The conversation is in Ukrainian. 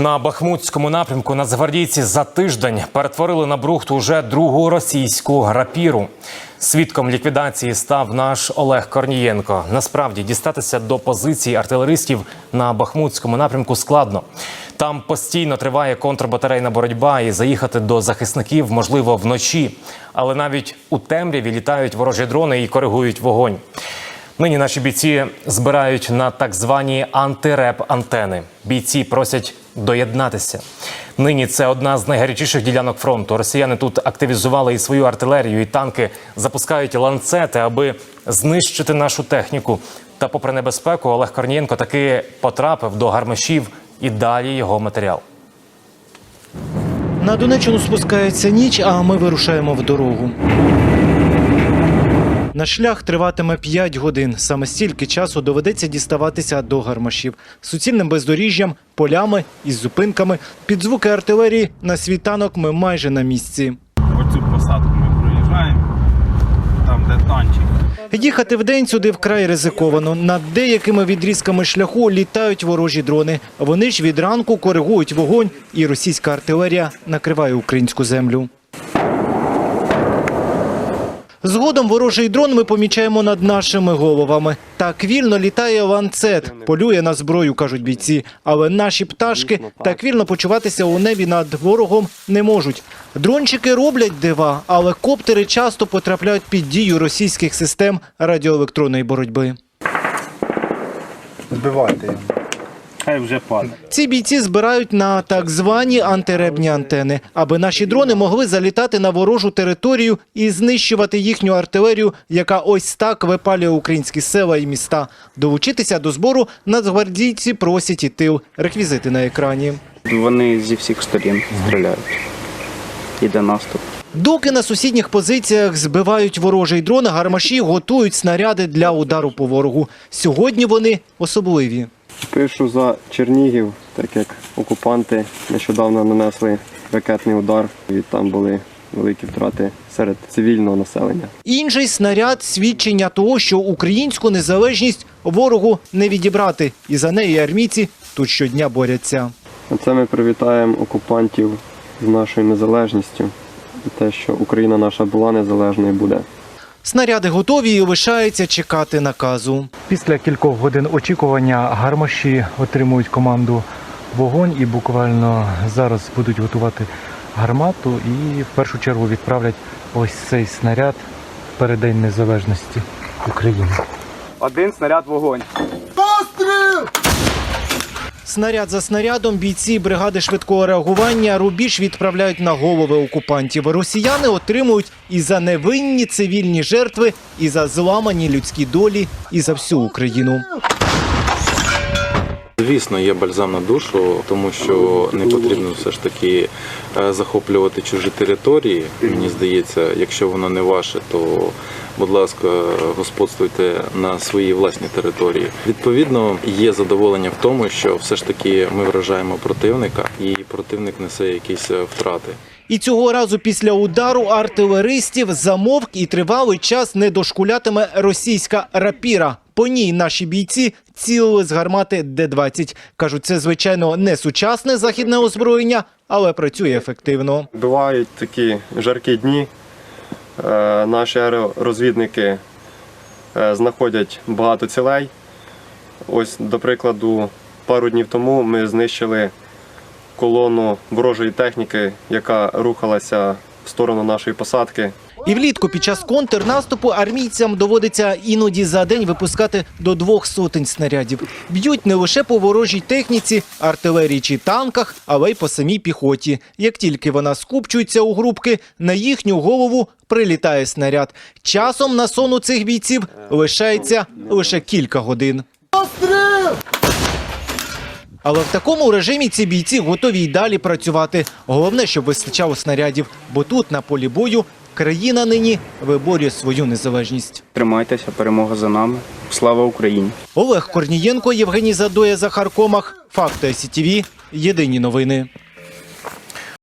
На Бахмутському напрямку нацгвардійці за тиждень перетворили на брухт уже другу російську рапіру. Свідком ліквідації став наш Олег Корнієнко. Насправді дістатися до позицій артилеристів на Бахмутському напрямку складно. Там постійно триває контрбатарейна боротьба, і заїхати до захисників можливо вночі. Але навіть у темряві літають ворожі дрони і коригують вогонь. Нині наші бійці збирають на так звані антиреп антени. Бійці просять доєднатися. Нині це одна з найгарячіших ділянок фронту. Росіяни тут активізували і свою артилерію, і танки запускають ланцети, аби знищити нашу техніку. Та, попри небезпеку, Олег Корнієнко таки потрапив до гармашів і далі його матеріал. На Донеччину спускається ніч, а ми вирушаємо в дорогу. Наш шлях триватиме 5 годин. Саме стільки часу доведеться діставатися до гармашів. Суцільним бездоріжжям, полями із зупинками. Під звуки артилерії на світанок ми майже на місці. Оцю посадку ми проїжджаємо, там де танчик. Їхати вдень сюди вкрай ризиковано. Над деякими відрізками шляху літають ворожі дрони. Вони ж від ранку коригують вогонь, і російська артилерія накриває українську землю. Згодом ворожий дрон ми помічаємо над нашими головами. Так вільно літає ланцет, полює на зброю, кажуть бійці. Але наші пташки так вільно почуватися у небі над ворогом не можуть. Дрончики роблять дива, але коптери часто потрапляють під дію російських систем радіоелектронної боротьби. Збивайте. Хай вже падає. Ці бійці збирають на так звані антиребні антени, аби наші дрони могли залітати на ворожу територію і знищувати їхню артилерію, яка ось так випалює українські села і міста. Долучитися до збору нацгвардійці просять і тил. Реквізити на екрані. Вони зі всіх сторін стріляють. Іде наступ. Доки на сусідніх позиціях збивають ворожий дрон, гармаші готують снаряди для удару по ворогу. Сьогодні вони особливі. Пишу за Чернігів, так як окупанти нещодавно нанесли ракетний удар, і там були великі втрати серед цивільного населення. Інший снаряд свідчення того, що українську незалежність ворогу не відібрати, і за неї армійці тут щодня борються. А це ми привітаємо окупантів з нашою незалежністю. Те, що Україна наша була незалежною, буде. Снаряди готові і лишається чекати наказу. Після кількох годин очікування гармаші отримують команду вогонь і буквально зараз будуть готувати гармату і в першу чергу відправлять ось цей снаряд в передень незалежності України. Один снаряд вогонь. Снаряд за снарядом бійці бригади швидкого реагування рубіж відправляють на голови окупантів. Росіяни отримують і за невинні цивільні жертви, і за зламані людські долі, і за всю Україну. Звісно, є бальзам на душу, тому що не потрібно все ж таки е, захоплювати чужі території. Мені здається, якщо воно не ваше, то будь ласка, господствуйте на своїй власній території. Відповідно, є задоволення в тому, що все ж таки ми вражаємо противника, і противник несе якісь е, втрати. І цього разу після удару артилеристів замовк і тривалий час не дошкулятиме російська рапіра. По ній наші бійці цілили з гармати Д-20. Кажуть, це звичайно не сучасне західне озброєння, але працює ефективно. Бувають такі жаркі дні. Е, Наші аеророзвідники е, знаходять багато цілей. Ось, до прикладу, пару днів тому ми знищили колону ворожої техніки, яка рухалася в сторону нашої посадки. І влітку під час контрнаступу армійцям доводиться іноді за день випускати до двох сотень снарядів. Б'ють не лише по ворожій техніці, артилерії чи танках, але й по самій піхоті. Як тільки вона скупчується у групки, на їхню голову прилітає снаряд. Часом на сон у цих бійців лишається лише кілька годин. Але в такому режимі ці бійці готові й далі працювати. Головне, щоб вистачало снарядів, бо тут на полі бою країна нині виборює свою незалежність. Тримайтеся, перемога за нами. Слава Україні! Олег Корнієнко, Євгеній Задоя, Захар Комах. Факти СІТІВІ. Єдині новини.